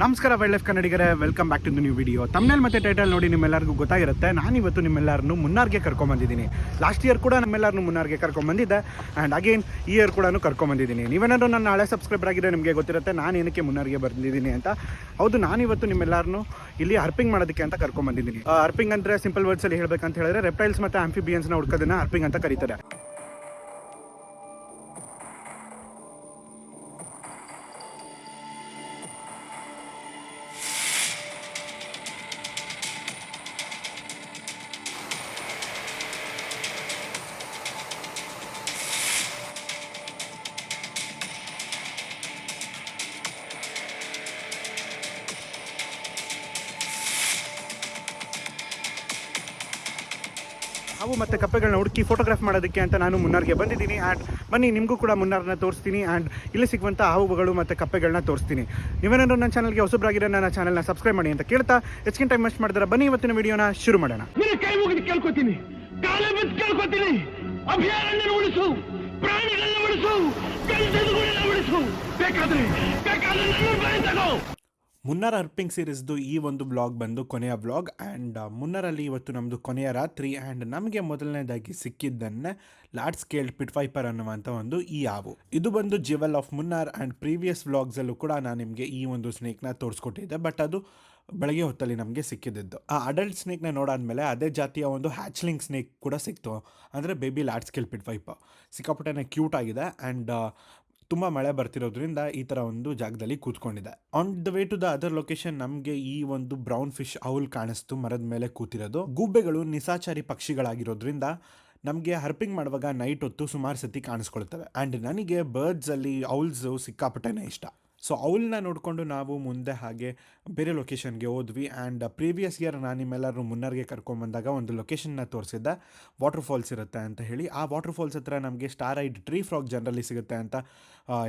ನಮಸ್ಕಾರ wild life ಕನ್ನಡಿಗರೇ. Welcome back to the new video ತಮ್ಮೇಲೆ ಮತ್ತೆ title ನೋಡಿ ನಿಮ್ಮೆಲ್ಲರಿಗೂ ಗೊತ್ತಾಗಿರುತ್ತೆ. ನಾನು ಇವತ್ತು ನಿಮ್ಮೆಲ್ಲರನ್ನು ಮುನ್ನಾರ್ಗೆ ಕರ್ಕೊಂಬಂದಿದ್ದೀನಿ ಲಾಸ್ಟ್ ಇಯರ್ ಕೂಡ ನಮ್ಮೆಲ್ಲರನ್ನು ಮುನ್ನಾರ್ಗೆ ಕರ್ಕೊಂಬಂದಿದ್ದೆ ಆ್ಯಂಡ್ ಅಗೇನ್ ಈ ಇಯರ್ ಕೂಡ ಕರ್ಕೊಂಬಂದಿದ್ದೀನಿ ನೀವೇನಾದ್ರು ನನ್ನ ಹಳೆ ಸಬ್ಸ್ಕ್ರೈಬರ್ ಆಗಿದ್ರೆ ನಿಮಗೆ ಗೊತ್ತಿರುತ್ತೆ, ನಾನು ಏನಕ್ಕೆ ಮುನ್ನಾರ್ಗೆ ಬಂದಿದ್ದೀನಿ ಅಂತ. ಹೌದು ನಾನು ಇವತ್ತು ನಿಮ್ಮೆಲ್ಲರನ್ನು ಇಲ್ಲಿ ಅರ್ಪಿಂಗ್ ಮಾಡೋದಕ್ಕೆ ಅಂತ ಕರ್ಕೊಂಬಂದಿದ್ದೀನಿ ಅರ್ಪಿಂಗ್ ಅಂದರೆ ಸಿಂಪಲ್ ವರ್ಡ್ಸಲ್ಲಿ ಹೇಳಬೇಕಂತ ಹೇಳಿದ್ರೆ ರೆಪ್ಟೈಲ್ಸ್ ಮತ್ತು ಆಂಫಿಬಿಯನ್ಸ್ನ ಹುಡ್ಕೋದನ್ನು ಹರ್ಪಿಂಗ್ ಅಂತ ಕರೀತಾರೆ. ಹಾವು ಮತ್ತು ಕಪ್ಪೆಗಳನ್ನ ಹುಡುಕಿ ಫೋಟೋಗ್ರಾಫ್ ಮಾಡೋದಕ್ಕೆ ಅಂತ ನಾನು ಮುನ್ನಾರ್ಗೆ ಬಂದಿದ್ದೀನಿ. ಆ್ಯಂಡ್ ಬನ್ನಿ, ನಿಮಗೂ ಕೂಡ ಮುನ್ನಾರ್ನ ತೋರಿಸ್ತೀನಿ. ಆ್ಯಂಡ್ ಇಲ್ಲಿ ಸಿಗುವಂಥ ಹಾವುಗಳು ಮತ್ತು ಕಪ್ಪೆಗಳನ್ನ ತೋರಿಸ್ತೀನಿ. ನೀವೇನಾದ್ರು ನನ್ನ ಚಾನಲ್ಗೆ ಹೊಸಬ್ರಾಗಿರೋ ನನ್ನ ಚಾನಲ್ನ ಸಬ್ಸ್ಕ್ರೈಬ್ ಮಾಡಿ ಅಂತ ಕೇಳ್ತಾ, ಹೆಚ್ಚಿನ ಟೈಮ್ ವೇಸ್ಟ್ ಮಾಡಿದ್ರೆ, ಬನ್ನಿ ಇವತ್ತಿನ ವಿಡಿಯೋನ ಶುರು ಮಾಡೋಣ. ಕೇಳ್ಕೊತೀನಿ. ಕೇಳ್ಕೊತೀನಿ. ಉಳಿಸು ಮುನ್ನಾರ್ ಅರ್ಪಿಂಗ್ ಸೀರೀಸ್ದು ಈ ಒಂದು ಬ್ಲಾಗ್ ಬಂದು ಕೊನೆಯ ಬ್ಲಾಗ್ ಆ್ಯಂಡ್ ಮುನ್ನರಲ್ಲಿ ಇವತ್ತು ನಮ್ಮದು ಕೊನೆಯ ರಾತ್ರಿ. ಆ್ಯಂಡ್ ನಮಗೆ ಮೊದಲನೇದಾಗಿ ಸಿಕ್ಕಿದ್ದನ್ನೇ ಲಾರ್ಡ್ ಸ್ಕೇಲ್ ಪಿಟ್ ವೈಪರ್ ಅನ್ನುವಂಥ ಒಂದು ಈ ಹಾವು. ಇದು ಬಂದು jewel of Munnar and previous ವ್ಲಾಗ್ಸಲ್ಲೂ ಕೂಡ ನಾನು ನಿಮಗೆ ಈ ಒಂದು ಸ್ನೇಕ್ನ ತೋರಿಸ್ಕೊಟ್ಟಿದ್ದೆ. ಬಟ್ ಅದು ಬೆಳಗ್ಗೆ ಹೊತ್ತಲ್ಲಿ ನಮಗೆ ಸಿಕ್ಕಿದ್ದು ಆ ಅಡಲ್ಟ್ ಸ್ನೇಕ್ನ ನೋಡಾದ್ಮೇಲೆ ಅದೇ ಜಾತಿಯ ಒಂದು ಹ್ಯಾಚ್ಲಿಂಗ್ ಸ್ನೇಕ್ ಕೂಡ ಸಿಕ್ತು. ಅಂದರೆ baby large scale pit viper ಸಿಕ್ಕಾಪಟ್ಟೆನೇ cute ಆಗಿದೆ. ಆ್ಯಂಡ್ ತುಂಬ ಮಳೆ ಬರ್ತಿರೋದ್ರಿಂದ ಈ ಥರ ಒಂದು ಜಾಗದಲ್ಲಿ ಕೂತ್ಕೊಂಡಿದೆ on the way to the other location ನಮಗೆ ಈ ಒಂದು ಬ್ರೌನ್ ಫಿಶ್ ಔಲ್ ಕಾಣಿಸ್ತು, ಮರದ ಮೇಲೆ ಕೂತಿರೋದು. ಗೂಬೆಗಳು ನಿಸಾಚಾರಿ ಪಕ್ಷಿಗಳಾಗಿರೋದ್ರಿಂದ ನಮಗೆ ಹರ್ಪಿಂಗ್ ಮಾಡುವಾಗ ನೈಟ್ ಹೊತ್ತು ಸುಮಾರು ಸತಿ ಕಾಣಿಸ್ಕೊಳ್ತವೆ. ಆ್ಯಂಡ್ ನನಗೆ ಬರ್ಡ್ಸಲ್ಲಿ ಔಲ್ಸು ಸಿಕ್ಕಾಪಟ್ಟೆನೇ ಇಷ್ಟ. ಸೊ ಅವಳನ್ನ ನೋಡಿಕೊಂಡು ನಾವು ಮುಂದೆ ಹಾಗೆ ಬೇರೆ ಲೊಕೇಶನ್ಗೆ ಹೋದ್ವಿ ಆ್ಯಂಡ್ ಪ್ರೀವಿಯಸ್ ಇಯರ್ ನಾನು ನಿಮ್ಮೆಲ್ಲರೂ ಮುನ್ನರ್ಗೆ ಕರ್ಕೊಂಬಂದಾಗ ಒಂದು ಲೊಕೇಶನ್ನ ತೋರಿಸಿದ್ದ. ವಾಟರ್ ಫಾಲ್ಸ್ ಇರುತ್ತೆ ಅಂತ ಹೇಳಿ. ಆ ವಾಟರ್ ಫಾಲ್ಸ್ ಹತ್ರ ನಮಗೆ star eyed tree frog generally ಸಿಗುತ್ತೆ ಅಂತ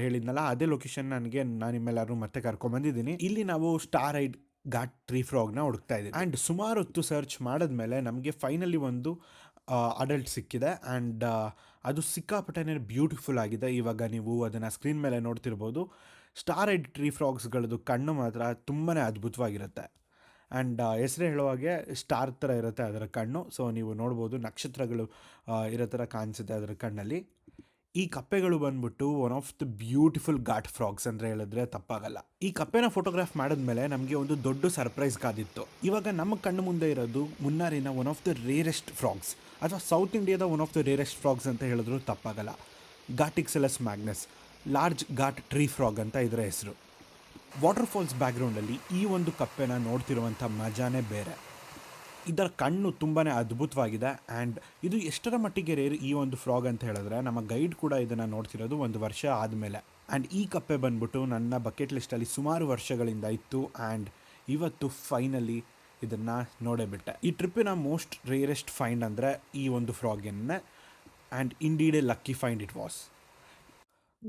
ಹೇಳಿದ್ನಲ್ಲ. ಅದೇ ಲೊಕೇಶನ್ ನನಗೆ ನಾನು ನಿಮ್ಮೆಲ್ಲರೂ ಮತ್ತೆ ಕರ್ಕೊಂಬಂದಿದ್ದೀನಿ. ಇಲ್ಲಿ ನಾವು ಸ್ಟಾರ್ ಐಡ್ ಘಾಟ್ ಟ್ರೀ ಫ್ರಾಗ್ನ ಹುಡುಕ್ತಾ ಇದ್ದೀವಿ. ಆ್ಯಂಡ್ ಸುಮಾರು ಹೊತ್ತು ಸರ್ಚ್ ಮಾಡಿದ್ಮೇಲೆ ನಮಗೆ ಫೈನಲಿ ಒಂದು ಅಡಲ್ಟ್ ಸಿಕ್ಕಿದೆ ಆ್ಯಂಡ್ ಅದು ಸಿಕ್ಕಾಪಟ್ಟೆ ಬ್ಯೂಟಿಫುಲ್ ಆಗಿದೆ. ಇವಾಗ ನೀವು ಅದನ್ನು ಸ್ಕ್ರೀನ್ ಮೇಲೆ ನೋಡ್ತಿರ್ಬೋದು. ಸ್ಟಾರ್ ಐಡ್ ಟ್ರೀ ಫ್ರಾಗ್ಸ್ಗಳದ್ದು ಕಣ್ಣು ಮಾತ್ರ ತುಂಬಾ ಅದ್ಭುತವಾಗಿರುತ್ತೆ. ಆ್ಯಂಡ್ ಹೆಸರು ಹೇಳುವಾಗೆ ಸ್ಟಾರ್ ಥರ ಇರುತ್ತೆ ಅದರ ಕಣ್ಣು. ಸೊ, ನೀವು ನೋಡ್ಬೋದು ನಕ್ಷತ್ರಗಳು ಇರೋ ಥರ ಕಾಣಿಸುತ್ತೆ ಅದರ ಕಣ್ಣಲ್ಲಿ. ಈ ಕಪ್ಪೆಗಳು ಬಂದ್ಬಿಟ್ಟು one of the beautiful ghat frogs ಅಂದರೆ ಹೇಳಿದ್ರೆ ತಪ್ಪಾಗಲ್ಲ. ಈ ಕಪ್ಪೆನ ಫೋಟೋಗ್ರಾಫ್ ಮಾಡಿದ್ಮೇಲೆ ನಮಗೆ ಒಂದು ದೊಡ್ಡ ಸರ್ಪ್ರೈಸ್ ಕಾದಿತ್ತು. ಇವಾಗ ನಮ್ಮ ಕಣ್ಣು ಮುಂದೆ ಇರೋದು ಮುನ್ನಾರಿನ one of the rarest frogs ಅಥವಾ ಸೌತ್ ಇಂಡಿಯಾದ one of the rarest frogs ಅಂತ ಹೇಳಿದ್ರು ತಪ್ಪಾಗಲ್ಲ. Ghatixalus magnus large ghat tree frog ಅಂತ ಇದರ ಹೆಸರು. ವಾಟರ್ ಫಾಲ್ಸ್ ಬ್ಯಾಕ್ಗ್ರೌಂಡಲ್ಲಿ ಈ ಒಂದು ಕಪ್ಪೆನ ನೋಡ್ತಿರುವಂಥ ಮಜಾನೇ ಬೇರೆ. ಇದರ ಕಣ್ಣು ತುಂಬಾ ಅದ್ಭುತವಾಗಿದೆ ಆ್ಯಂಡ್ ಇದು ಎಷ್ಟರ ಮಟ್ಟಿಗೆ ರೇರ್ ಈ ಒಂದು ಫ್ರಾಗ್ ಅಂತ ಹೇಳಿದ್ರೆ ನಮ್ಮ ಗೈಡ್ ಕೂಡ ಇದನ್ನು ನೋಡ್ತಿರೋದು ಒಂದು ವರ್ಷ ಆದಮೇಲೆ. ಆ್ಯಂಡ್ ಈ ಕಪ್ಪೆ ಬಂದ್ಬಿಟ್ಟು ನನ್ನ ಬಕೆಟ್ ಲಿಸ್ಟಲ್ಲಿ ಸುಮಾರು ವರ್ಷಗಳಿಂದ ಇತ್ತು ಆ್ಯಂಡ್ ಇವತ್ತು ಫೈನಲಿ ಇದನ್ನು ನೋಡೇ ಬಿಟ್ಟೆ. ಈ ಟ್ರಿಪ್ಪಿನ ಮೋಸ್ಟ್ ರೇರೆಸ್ಟ್ ಫೈಂಡ್ ಅಂದರೆ ಈ ಒಂದು ಫ್ರಾಗನ್ನೇ and indeed a lucky find it was.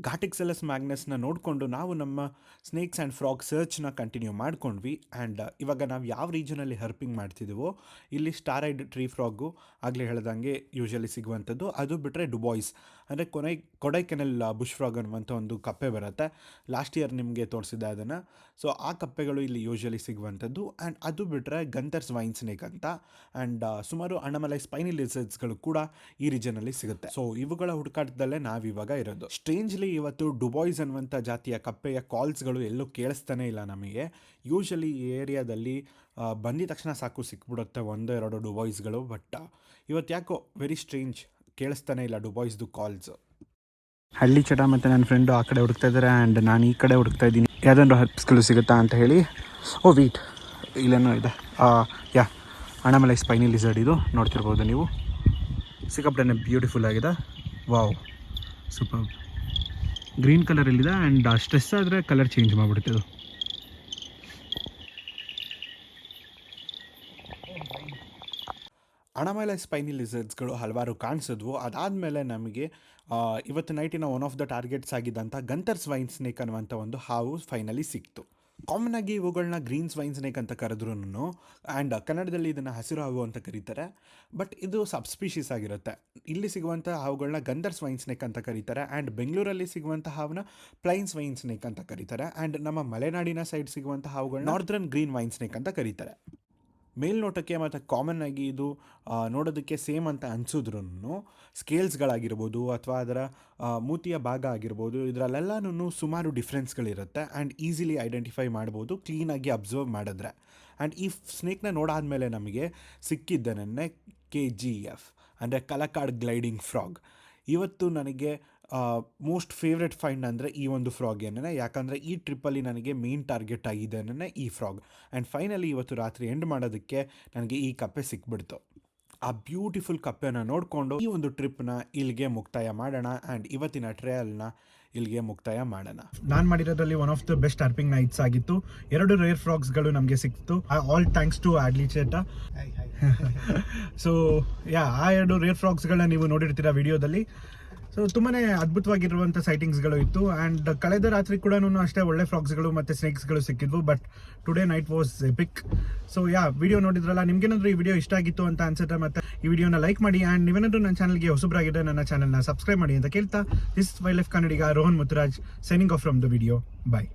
Ghatixalus ಮ್ಯಾಗ್ನೆಸ್ನ ನೋಡಿಕೊಂಡು ನಾವು ನಮ್ಮ ಸ್ನೇಕ್ಸ್ ಆ್ಯಂಡ್ ಫ್ರಾಗ್ ಸರ್ಚ್ನ ಕಂಟಿನ್ಯೂ ಮಾಡ್ಕೊಂಡ್ವಿ ಆ್ಯಂಡ್ ಇವಾಗ ನಾವು ಯಾವ ರೀಜನಲ್ಲಿ ಹರ್ಪಿಂಗ್ ಮಾಡ್ತಿದ್ದೀವೋ ಇಲ್ಲಿ ಸ್ಟಾರೈಡ್ ಟ್ರೀ ಫ್ರಾಗು ಆಗಲೇ ಹೇಳ್ದಂಗೆ ಯೂಶಲಿ ಸಿಗುವಂಥದ್ದು. ಅದು ಬಿಟ್ಟರೆ ಡುಬಾಯ್ಸ್. ಅಂದರೆ ಕೊನೆ ಕೊಡೈಕೆನಲ್ ಬುಷ್ ಫ್ರಾಗ್ ಅನ್ನುವಂಥ ಒಂದು ಕಪ್ಪೆ ಬರುತ್ತೆ. ಲಾಸ್ಟ್ ಇಯರ್ ನಿಮಗೆ ತೋರಿಸಿದ್ದೆ ಅದನ್ನು. ಸೊ, ಆ ಕಪ್ಪೆಗಳು ಇಲ್ಲಿ ಯೂಶಲಿ ಸಿಗುವಂಥದ್ದು. ಆ್ಯಂಡ್ ಅದು ಬಿಟ್ಟರೆ ಗಂತರ್ಸ್ ವೈನ್ ಸ್ನೇಕ್ ಅಂತ. ಆ್ಯಂಡ್ ಸುಮಾರು ಅಣಮಲೈ ಸ್ಪೈನಿ ಲಿಸರ್ಡ್ಸ್ಗಳು ಕೂಡ ಈ ರೀಜನಲ್ಲಿ ಸಿಗುತ್ತೆ. ಸೊ, ಇವುಗಳ ಹುಡುಕಾಟದಲ್ಲೇ ನಾವಿವಾಗ ಇರೋದು. ಸ್ಟ್ರೇಂಜ್ಲಿ ಇವತ್ತು ಡುಬಾಯ್ಸ್ ಅನ್ನುವಂಥ ಜಾತಿಯ ಕಪ್ಪೆಯ ಕಾಲ್ಸ್ಗಳು ಎಲ್ಲೂ ಕೇಳಿಸ್ತಾನೆ ಇಲ್ಲ ನಮಗೆ. ಯೂಶಲಿ ಈ ಏರಿಯಾದಲ್ಲಿ ಬಂದಿದ ತಕ್ಷಣ ಸಾಕು ಸಿಕ್ಬಿಡುತ್ತೆ ಒಂದು ಎರಡು ಡುಬಾಯ್ಸ್ಗಳು, ಬಟ್ ಇವತ್ತು ಯಾಕೋ ವೆರಿ ಸ್ಟ್ರೇಂಜ್ ಕೇಳಿಸ್ತಾನೆ ಇಲ್ಲ ಡುಬಾಯ್ಸ್ದು ಕಾಲ್ಸ್. ಹಳ್ಳಿ ಚಟ ಮತ್ತು ನನ್ನ ಫ್ರೆಂಡು ಆ ಕಡೆ ಹುಡುಕ್ತಾ ಇದ್ದಾರೆ ಆ್ಯಂಡ್ ನಾನು ಈ ಕಡೆ ಹುಡುಕ್ತಾ ಇದ್ದೀನಿ. ಯಾವುದಾದ್ರು ಹರ್ಪ್ಸ್ಗಳು ಸಿಗುತ್ತಾ ಅಂತ ಹೇಳಿ. ಓ ವೀಟ್ ಇಲ್ಲೇನೋ ಇದೆ. ಯಾ ಅಣಮಲೈ ಸ್ಪೈನಿ ಲಿಸರ್ಡ್ ಇದು. ನೋಡ್ತಿರ್ಬೋದು ನೀವು. ಸಿಕ್ಕಾಪಟ್ಟೆ ಬ್ಯೂಟಿಫುಲ್ ಆಗಿದೆ. ವಾವ್ ಸೂಪರ್ ಗ್ರೀನ್ ಕಲರಲ್ಲಿದೆ ಆ್ಯಂಡ್ ಸ್ಟ್ರೆಸ್ ಆದರೆ ಕಲರ್ ಚೇಂಜ್ ಮಾಡಿಬಿಡುತ್ತೆ ಅಣಮಲೆ ಸ್ಪೈನಿ ಲಿಸರ್ಡ್ಸ್ಗಳು ಹಲವಾರು ಕಾಣಿಸಿದ್ವು. ಅದಾದಮೇಲೆ ನಮಗೆ ಇವತ್ತು ನೈಟಿನ ಒನ್ ಆಫ್ ದ ಟಾರ್ಗೆಟ್ಸ್ ಆಗಿದ್ದಂಥ ಗಂತರ್ ಸ್ವೈನ್ ಸ್ನೇಕ್ ಅನ್ನುವಂಥ ಒಂದು ಹಾವು ಫೈನಲಿ ಸಿಕ್ತು. ಕಾಮನ್ ಆಗಿ ಇವುಗಳನ್ನ ಗ್ರೀನ್ ಸ್ವೈನ್ ಸ್ನೇಕ್ ಅಂತ ಕರೆದ್ರೂ ಆ್ಯಂಡ್ ಕನ್ನಡದಲ್ಲಿ ಇದನ್ನು ಹಸಿರು ಹಾವು ಅಂತ ಕರೀತಾರೆ. ಬಟ್ ಇದು ಸಬ್ಸ್ಪೀಷೀಸ್ ಆಗಿರುತ್ತೆ. ಇಲ್ಲಿ ಸಿಗುವಂಥ ಹಾವುಗಳನ್ನ ಗಂಧರ್ ಸ್ವೈನ್ ಸ್ನೇಕ್ ಅಂತ ಕರೀತಾರೆ ಆ್ಯಂಡ್ ಬೆಂಗಳೂರಲ್ಲಿ ಸಿಗುವಂಥ ಹಾವನ್ನ ಪ್ಲೈನ್ ಸ್ವೈನ್ ಸ್ನೇಕ್ ಅಂತ ಕರೀತಾರೆ ಆ್ಯಂಡ್ ನಮ್ಮ ಮಲೆನಾಡಿನ ಸೈಡ್ ಸಿಗುವಂಥ ಹಾವುಗಳನ್ನ ನಾರ್ದರ್ನ್ ಗ್ರೀನ್ ವೈನ್ ಸ್ನೇಕ್ ಅಂತ ಕರೀತಾರೆ. ಮೇಲ್ನೋಟಕ್ಕೆ ಮತ್ತು ಕಾಮನ್ ಆಗಿ ಇದು ನೋಡೋದಕ್ಕೆ ಸೇಮ್ ಅಂತ ಅನಿಸಿದ್ರೂ ಸ್ಕೇಲ್ಸ್ಗಳಾಗಿರ್ಬೋದು ಅಥವಾ ಅದರ ಮೂತಿಯ ಭಾಗ ಆಗಿರ್ಬೋದು ಇದರಲ್ಲೆಲ್ಲನೂ ಸುಮಾರು ಡಿಫ್ರೆನ್ಸ್ಗಳಿರುತ್ತೆ ಆ್ಯಂಡ್ ಈಸಿಲಿ ಐಡೆಂಟಿಫೈ ಮಾಡ್ಬೋದು ಕ್ಲೀನಾಗಿ ಅಬ್ಸರ್ವ್ ಮಾಡಿದ್ರೆ. ಆ್ಯಂಡ್ ಈ ಸ್ನೇಕ್ನ ನೋಡಾದ್ಮೇಲೆ ನಮಗೆ ಸಿಕ್ಕಿದ್ದನೇ ಕೆ ಜಿ ಎಫ್ ಅಂದರೆ ಕಲಕಾಡ್ ಗ್ಲೈಡಿಂಗ್ ಫ್ರಾಗ್ ಇವತ್ತು ನನಗೆ ಮೋಸ್ಟ್ ಫೇವ್ರೆಟ್ ಫೈಂಡ್ ಅಂದರೆ ಈ ಒಂದು ಫ್ರಾಗ್ ಏನೇ ಯಾಕಂದರೆ ಈ ಟ್ರಿಪ್ಪಲ್ಲಿ ನನಗೆ ಮೇನ್ ಟಾರ್ಗೆಟ್ ಆಗಿದೆ ಅನ್ನೇ ಈ ಫ್ರಾಗ್ ಆ್ಯಂಡ್ ಫೈನಲಿ ಇವತ್ತು ರಾತ್ರಿ ಎಂಡ್ ಮಾಡೋದಕ್ಕೆ ನನಗೆ ಈ ಕಪ್ಪೆ ಸಿಕ್ಬಿಡ್ತು. ಆ ಬ್ಯೂಟಿಫುಲ್ ಕಪ್ಪೆನ ನೋಡಿಕೊಂಡು ಈ ಒಂದು ಟ್ರಿಪ್ನ ಇಲ್ಲಿಗೆ ಮುಕ್ತಾಯ ಮಾಡೋಣ ಆ್ಯಂಡ್ ಇವತ್ತಿನ ಟ್ರಯಲ್ನ ಇಲ್ಲಿಗೆ ಮುಕ್ತಾಯ ಮಾಡೋಣ. ನಾನು ಮಾಡಿರೋದ್ರಲ್ಲಿ one of the best herping nights ಆಗಿತ್ತು. ಎರಡು ರೇರ್ ಫ್ರಾಗ್ಸ್ಗಳು ನಮಗೆ ಸಿಕ್ತು ಆಲ್ ಥ್ಯಾಂಕ್ಸ್ ಟು ಆಡ್ಲಿ ಚೇಟ ಸೊ ಯಾ ಆ ಎರಡು ರೇರ್ ಫ್ರಾಗ್ಸ್ಗಳನ್ನ ನೀವು ನೋಡಿರ್ತೀರಾ ವಿಡಿಯೋದಲ್ಲಿ ಸೊ ತುಂಬಾನೇ ಅದ್ಭುತವಾಗಿರುವಂಥ ಸೈಟಿಂಗ್ಸ್ಗಳು ಇತ್ತು. ಆ್ಯಂಡ್ ಕಳೆದ ರಾತ್ರಿ ಕೂಡ ಅಷ್ಟೇ ಒಳ್ಳೆ ಫ್ರಾಗ್ಸ್ಗಳು ಮತ್ತು ಸ್ನೇಕ್ಸ್ಗಳು ಸಿಕ್ಕಿದ್ವು. But today night was epic so yeah video ನೋಡಿದ್ರಲ್ಲ, ನಿಮ್ಗೇನಾದ್ರೂ ಈ ವಿಡಿಯೋ ಇಷ್ಟ ಆಗಿತ್ತು ಅಂತ ಅನ್ಸುತ್ತೆ ಮತ್ತೆ ಈ ವಿಡಿಯೋನ ಲೈಕ್ ಮಾಡಿ. ಆ್ಯಂಡ್ ನೀವೇನಾದ್ರೂ ನನ್ನ ಚಾನಲ್ಗೆ ಹೊಸಬ್ರಾಗಿದ್ದರೆ ನನ್ನ ಚಾನಲ್ನ ಸಬ್ಸ್ಕ್ರೈಬ್ ಮಾಡಿ ಅಂತ ಕೇಳ್ತಾ this wild life Kannadiga Rohan Muthuraj signing off from the video bye